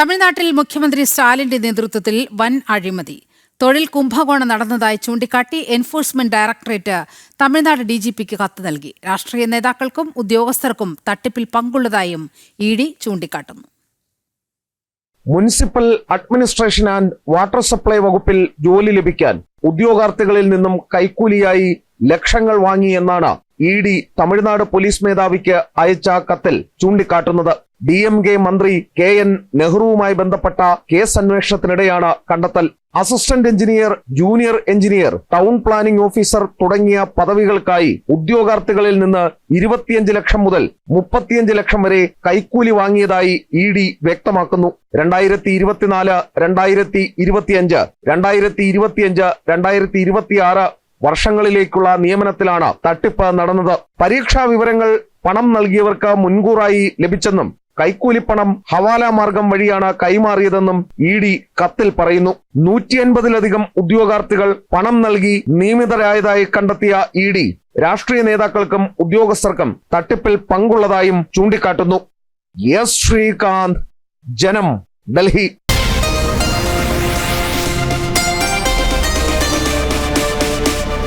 തമിഴ്നാട്ടിൽ മുഖ്യമന്ത്രി സ്റ്റാലിന്റെ നേതൃത്വത്തിൽ വൻ അഴിമതി. തൊഴിൽ കുംഭകോണം നടന്നതായി ചൂണ്ടിക്കാട്ടി enforcement directorate Tamil Nadu D G പിക്ക് കത്ത് നൽകി. രാഷ്ട്രീയ നേതാക്കൾക്കും ഉദ്യോഗസ്ഥർക്കും തട്ടിപ്പിൽ പങ്കുള്ളതായും ഇ ഡി ചൂണ്ടിക്കാട്ടുന്നു. Municipal administration and water supply വകുപ്പിൽ ജോലി ലഭിക്കാൻ ഉദ്യോഗാർത്ഥികളിൽ നിന്നും കൈക്കൂലിയായി ലക്ഷങ്ങൾ വാങ്ങിയെന്നാണ് ഇ ഡി തമിഴ്നാട് പോലീസ് മേധാവിക്ക് അയച്ച കത്തിൽ ചൂണ്ടിക്കാട്ടുന്നത്. ഡി എം കെ മന്ത്രി കെ എൻ നെഹ്റുവുമായി ബന്ധപ്പെട്ട കേസ് അന്വേഷണത്തിനിടെയാണ് കണ്ടെത്തൽ. Assistant engineer junior engineer town planning officer തുടങ്ങിയ പദവികൾക്കായി ഉദ്യോഗാർത്ഥികളിൽ നിന്ന് ഇരുപത്തിയഞ്ച് ലക്ഷം മുതൽ മുപ്പത്തിയഞ്ച് ലക്ഷം വരെ കൈക്കൂലി വാങ്ങിയതായി ഇ ഡി വ്യക്തമാക്കുന്നു. രണ്ടായിരത്തി ഇരുപത്തിനാല് രണ്ടായിരത്തി ഇരുപത്തിയഞ്ച് രണ്ടായിരത്തി ഇരുപത്തിയഞ്ച് രണ്ടായിരത്തി ഇരുപത്തിയാറ് വർഷങ്ങളിലേക്കുള്ള നിയമനത്തിലാണ് തട്ടിപ്പ് നടന്നത്. പരീക്ഷാ വിവരങ്ങൾ പണം നൽകിയവർക്ക് മുൻകൂറായി ലഭിച്ചെന്നും കൈക്കൂലിപ്പണം ഹവാല മാർഗം വഴിയാണ് കൈമാറിയതെന്നും ഇ ഡി കത്തിൽ പറയുന്നു. നൂറ്റി അൻപതിലധികം ഉദ്യോഗാർത്ഥികൾ പണം നൽകി നിയമിതരായതായി കണ്ടെത്തിയ ഇ ഡി രാഷ്ട്രീയ നേതാക്കൾക്കും ഉദ്യോഗസ്ഥർക്കും തട്ടിപ്പിൽ പങ്കുള്ളതായും ചൂണ്ടിക്കാട്ടുന്നു. എസ് ശ്രീകാന്ത് ജനം ഡൽഹി.